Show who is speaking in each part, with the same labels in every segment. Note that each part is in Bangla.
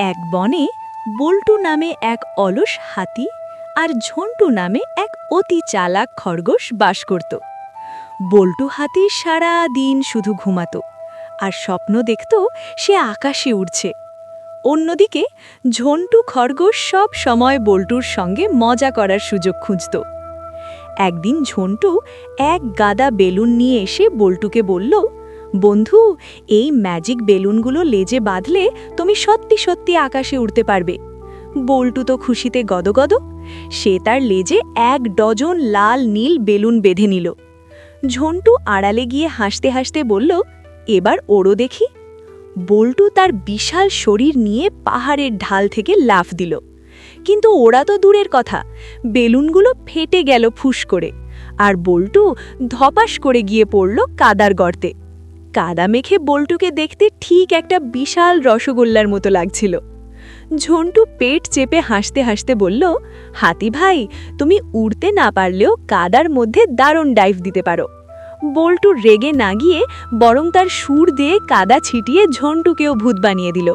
Speaker 1: এক বনে বল্টু নামে এক অলস হাতি আর ঝন্টু নামে এক অতি চালাক খরগোশ বাস করত। বল্টু হাতি সারা দিন শুধু ঘুমাতো আর স্বপ্ন দেখত সে আকাশে উড়ছে। অন্যদিকে ঝন্টু খরগোশ সব সময় বল্টুর সঙ্গে মজা করার সুযোগ খুঁজত। একদিন ঝন্টু এক গাদা বেলুন নিয়ে এসে বল্টুকে বলল বন্ধু, এই ম্যাজিক বেলুনগুলো লেজে বাঁধলে তুমি সত্যি সত্যি আকাশে উড়তে পারবে। বল্টু তো খুশিতে গদগদ, সে তার লেজে এক ডজন লাল নীল বেলুন বেঁধে নিল। ঝন্টু আড়ালে গিয়ে হাসতে হাসতে বলল, এবার ওরও দেখি। বল্টু তার বিশাল শরীর নিয়ে পাহাড়ের ঢাল থেকে লাফ দিল। কিন্তু ওরা তো দূরের কথা, বেলুনগুলো ফেটে গেল ফুস করে, আর বল্টু ধপাস করে গিয়ে পড়ল কাদার গর্তে। কাদা মেখে বল্টুকে দেখতে ঠিক একটা বিশাল রসগোল্লার মতো লাগছিল। ঝন্টু পেট চেপে হাসতে হাসতে বলল, হাতি ভাই, তুমি উড়তে না পারলেও কাদার মধ্যে দারুণ ডাইভ দিতে পারো। বল্টু রেগে না গিয়ে বরং তার সুর দিয়ে কাদা ছিটিয়ে ঝন্টুকেও ভূত বানিয়ে দিল।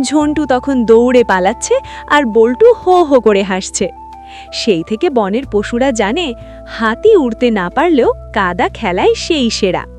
Speaker 1: ঝন্টু তখন দৌড়ে পালাচ্ছে আর বল্টু হো হো করে হাসছে। সেই থেকে বনের পশুরা জানে, হাতি উড়তে না পারলেও কাদা খেলায় সেই সেরা।